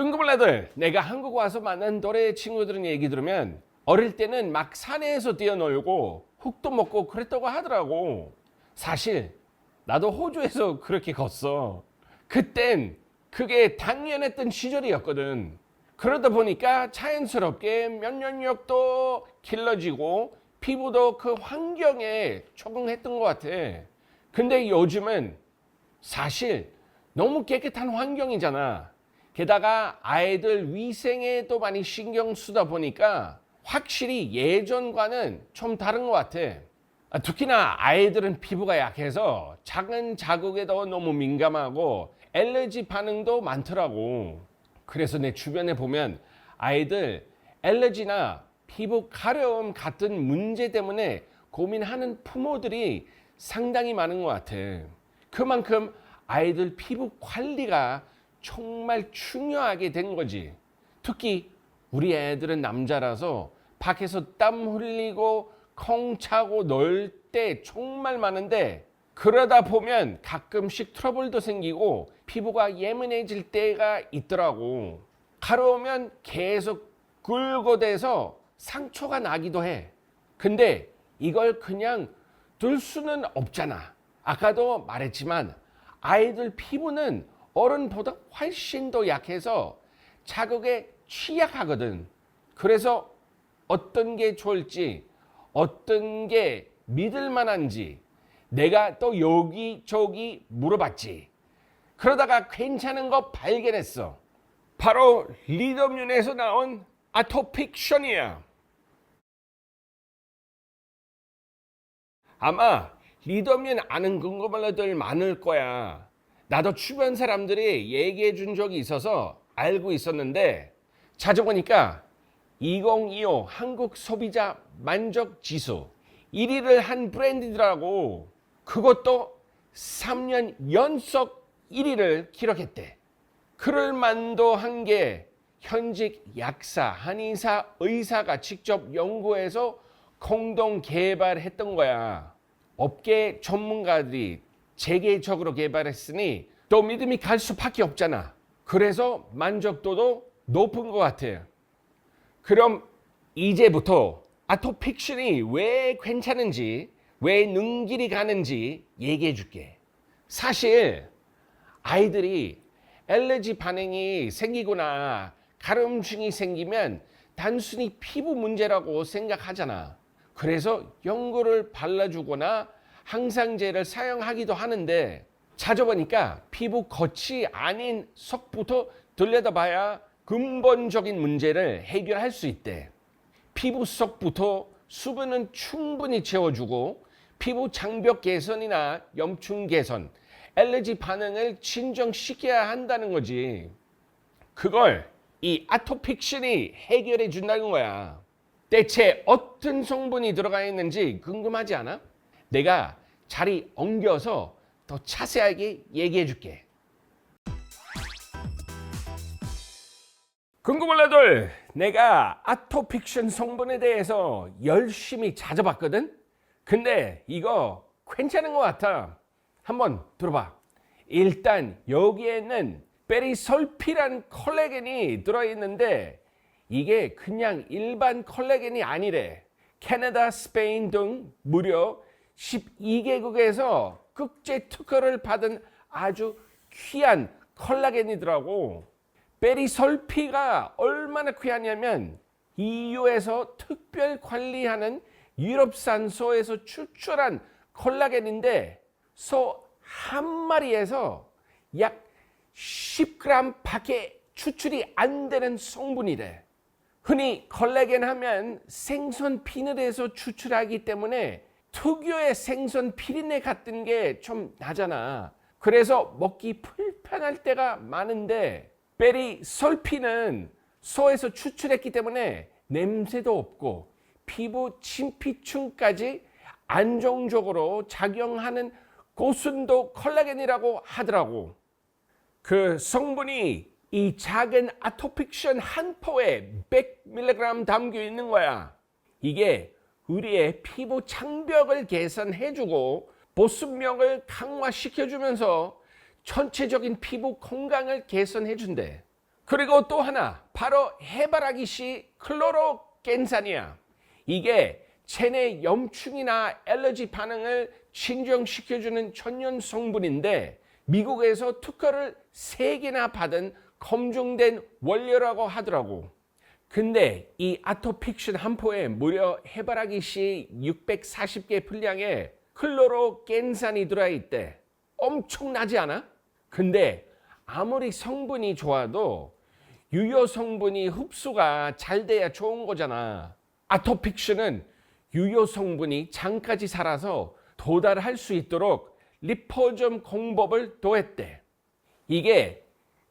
끈금을라들 내가 한국 와서 만난 또래 친구들은 얘기 들으면 어릴 때는 막 산에서 뛰어놀고 흙도 먹고 그랬다고 하더라고. 사실 나도 호주에서 그렇게 컸어. 그땐 그게 당연했던 시절이었거든. 그러다 보니까 자연스럽게 면역력도 길러지고 피부도 그 환경에 적응했던 것 같아. 근데 요즘은 사실 너무 깨끗한 환경이잖아. 게다가 아이들 위생에도 많이 신경 쓰다 보니까 확실히 예전과는 좀 다른 것 같아. 아, 특히나 아이들은 피부가 약해서 작은 자극에도 너무 민감하고 엘레지 반응도 많더라고. 그래서 내 주변에 보면 아이들 엘레지나 피부 가려움 같은 문제 때문에 고민하는 부모들이 상당히 많은 것 같아. 그만큼 아이들 피부 관리가 정말 중요하게 된 거지. 특히 우리 애들은 남자라서 밖에서 땀 흘리고 콩 차고 놀 때 정말 많은데 그러다 보면 가끔씩 트러블도 생기고 피부가 예민해질 때가 있더라고. 가려우면 계속 굴고대서 상처가 나기도 해. 근데 이걸 그냥 둘 수는 없잖아. 아까도 말했지만 아이들 피부는 어른보다 훨씬 더 약해서 자극에 취약하거든. 그래서 어떤 게 좋을지, 어떤 게 믿을 만한지 내가 또 여기저기 물어봤지. 그러다가 괜찮은 거 발견했어. 바로 리더면에서 나온 아토픽션이야. 아마 리더면 아는 근거말로들 많을 거야. 나도 주변 사람들이 얘기해 준 적이 있어서 알고 있었는데 찾아보니까 2025 한국 소비자 만족 지수 1위를 한 브랜드더라고. 그것도 3년 연속 1위를 기록했대. 그럴 만도 한 게 현직 약사, 한의사, 의사가 직접 연구해서 공동 개발했던 거야. 업계 전문가들이 재계적으로 개발했으니 또 믿음이 갈 수밖에 없잖아. 그래서 만족도도 높은 것 같아요. 그럼 이제부터 아토픽션이 왜 괜찮은지, 왜 눈길이 가는지 얘기해 줄게. 사실 아이들이 엘레지 반응이 생기거나 가려움증이 생기면 단순히 피부 문제라고 생각하잖아. 그래서 연고를 발라주거나 항상제를 사용하기도 하는데 찾아보니까 피부 겉이 아닌 속부터 들여다봐야 근본적인 문제를 해결할 수 있대. 피부 속부터 수분은 충분히 채워주고 피부 장벽 개선이나 염증 개선, 엘레지 반응을 진정시켜야 한다는 거지. 그걸 이 아토픽션이 해결해 준다는 거야. 대체 어떤 성분이 들어가 있는지 궁금하지 않아? 내가 자리 옮겨서 더 자세하게 얘기해 줄게. 궁금할라들 내가 아토픽션 성분에 대해서 열심히 찾아봤거든. 근데 이거 괜찮은 것 같아. 한번 들어봐. 일단 여기에는 베리설피란 콜라겐이 들어있는데 이게 그냥 일반 콜라겐이 아니래. 캐나다, 스페인 등 무려 12개국에서 국제 특허를 받은 아주 귀한 콜라겐이더라고. 베리설피가 얼마나 귀하냐면 EU에서 특별 관리하는 유럽산 소에서 추출한 콜라겐인데 소 한 마리에서 약 10g 밖에 추출이 안 되는 성분이래. 흔히 콜라겐 하면 생선 비늘에서 추출하기 때문에 특유의 생선 비린내 같은 게 좀 나잖아. 그래서 먹기 불편할 때가 많은데 베리 설피는 소에서 추출했기 때문에 냄새도 없고 피부 진피층까지 안정적으로 작용하는 고순도 콜라겐이라고 하더라고. 그 성분이 이 작은 아토픽션 한 포에 100mg 담겨 있는 거야. 이게 우리의 피부 장벽을 개선해주고 보습력을 강화시켜주면서 전체적인 피부 건강을 개선해준대. 그리고 또 하나 바로 해바라기 씨 클로로겐산이야. 이게 체내 염충이나 알러지 반응을 진정시켜주는 천연 성분인데 미국에서 특허를 세개나 받은 검증된 원료라고 하더라고. 근데 이 아토픽션 한 포에 무려 해바라기 씨 640개 분량의 클로로겐산이 들어있대. 엄청나지 않아? 근데 아무리 성분이 좋아도 유효 성분이 흡수가 잘 돼야 좋은 거잖아. 아토픽션은 유효 성분이 장까지 살아서 도달할 수 있도록 리포점 공법을 더했대. 이게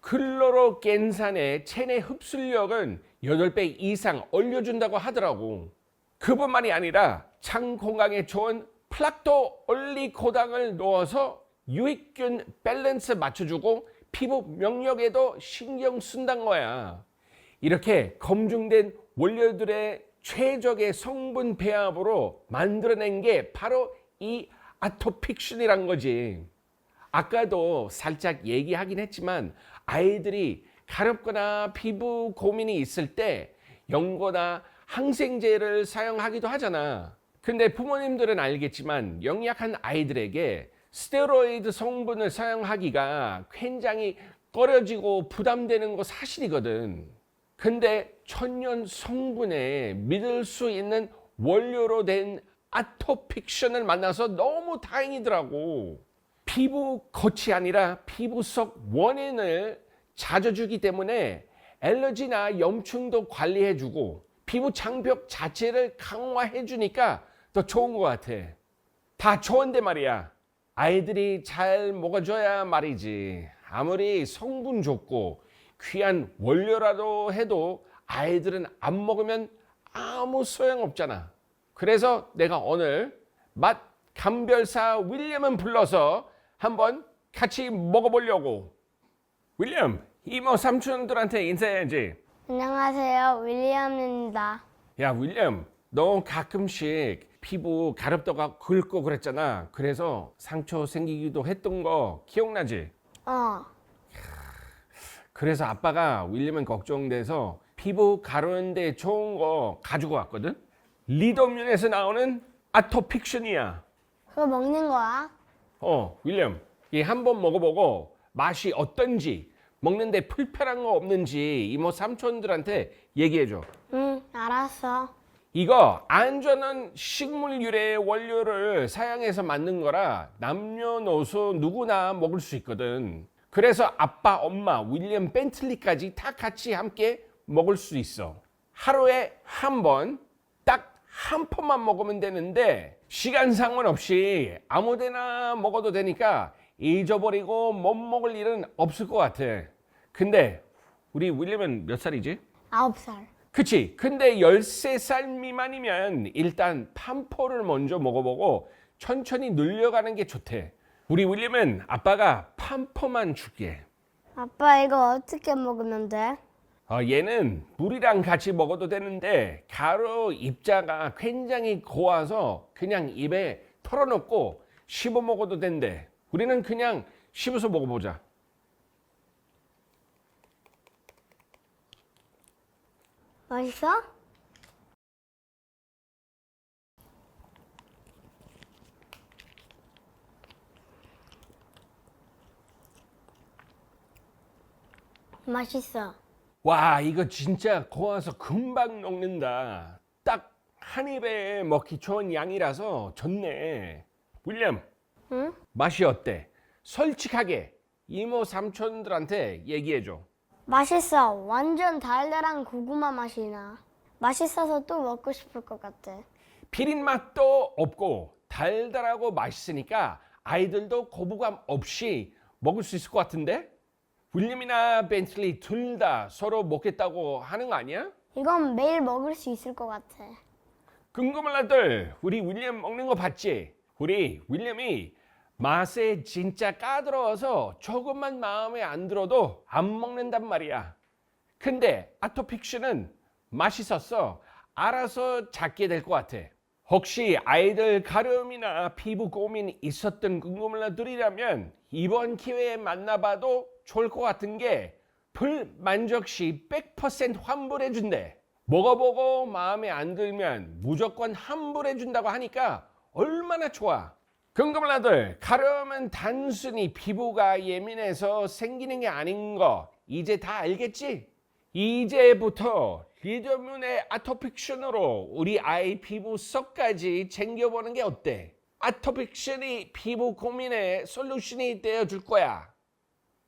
클로로겐산의 체내 흡수력은 8배 이상 올려준다고 하더라고. 그뿐만이 아니라 장 건강에 좋은 플락토 올리코당을 넣어서 유익균 밸런스 맞춰주고 피부 명력에도 신경 쓴다는 거야. 이렇게 검증된 원료들의 최적의 성분 배합으로 만들어낸 게 바로 이 아토픽션이란 거지. 아까도 살짝 얘기하긴 했지만 아이들이 가렵거나 피부 고민이 있을 때 연고나 항생제를 사용하기도 하잖아. 근데 부모님들은 알겠지만 영약한 아이들에게 스테로이드 성분을 사용하기가 굉장히 꺼려지고 부담되는 거 사실이거든. 근데 천연 성분에 믿을 수 있는 원료로 된 아토픽션을 만나서 너무 다행이더라고. 피부 겉이 아니라 피부 속 원인을 찾아주기 때문에 알러지나 염증도 관리해주고 피부 장벽 자체를 강화해주니까 더 좋은 것 같아. 다 좋은데 말이야. 아이들이 잘 먹어줘야 말이지. 아무리 성분 좋고 귀한 원료라도 해도 아이들은 안 먹으면 아무 소용없잖아. 그래서 내가 오늘 맛 감별사 윌리엄은 불러서 한번 같이 먹어보려고. 윌리엄, 이모 삼촌들한테 인사해야지. 안녕하세요. 윌리엄입니다. 야, 윌리엄, 너 가끔씩 피부 가렵다가 긁고 그랬잖아. 그래서 상처 생기기도 했던 거 기억나지? 어, 그래서 아빠가 윌리엄은 걱정돼서 피부 가르는데 좋은 거 가지고 왔거든. 리더면에서 나오는 아토픽션이야. 그거 먹는 거야? 어, 윌리엄, 이 한번 먹어보고 맛이 어떤지 먹는데 불편한 거 없는지 이모 삼촌들한테 얘기해줘. 응, 알았어. 이거 안전한 식물 유래 원료를 사용해서 만든 거라 남녀노소 누구나 먹을 수 있거든. 그래서 아빠, 엄마, 윌리엄 벤틀리까지 다 같이 함께 먹을 수 있어. 하루에 한 번, 딱한 폰만 먹으면 되는데 시간 상관없이 아무데나 먹어도 되니까 잊어버리고 못 먹을 일은 없을 것 같아. 근데 우리 윌리엄은 몇 살이지? 아홉 살. 그치. 근데 13살 미만이면 일단 판포를 먼저 먹어보고 천천히 늘려가는 게 좋대. 우리 윌리엄은 아빠가 판포만 줄게. 아빠 이거 어떻게 먹으면 돼? 어, 얘는 물이랑 같이 먹어도 되는데 가루 입자가 굉장히 고와서 그냥 입에 털어놓고 씹어 먹어도 된대. 우리는 그냥 씹어서 먹어보자. 맛있어? 맛있어. 와, 이거 진짜 고와서 금방 녹는다. 딱 한 입에 먹기 좋은 양이라서 좋네. 윌리엄, 응? 맛이 어때? 솔직하게 이모 삼촌들한테 얘기해줘. 맛있어. 완전 달달한 고구마 맛이 나. 맛있어서 또 먹고 싶을 것 같아. 비린 맛도 없고 달달하고 맛있으니까 아이들도 거부감 없이 먹을 수 있을 것 같은데? 윌리엄이나 벤틀리 둘 다 서로 먹겠다고 하는 거 아니야? 이건 매일 먹을 수 있을 것 같아. 궁금한 아들, 우리 윌리엄 먹는 거 봤지? 우리 윌리엄이 맛에 진짜 까다로워서 조금만 마음에 안 들어도 안 먹는단 말이야. 근데 아토픽션은 맛있었어. 알아서 잡게 될 것 같아. 혹시 아이들 가려움이나 피부 고민 있었던 궁금한 아들이라면 이번 기회에 만나봐도 좋을 것 같은 게 불만족 시 100% 환불해준대. 먹어보고 마음에 안 들면 무조건 환불해준다고 하니까 얼마나 좋아. 궁금한 가려움은 단순히 피부가 예민해서 생기는 게 아닌 거 이제 다 알겠지? 이제부터 리더문의 아토픽션으로 우리 아이 피부 속까지 챙겨보는 게 어때? 아토픽션이 피부 고민의 솔루션이 되어줄 거야.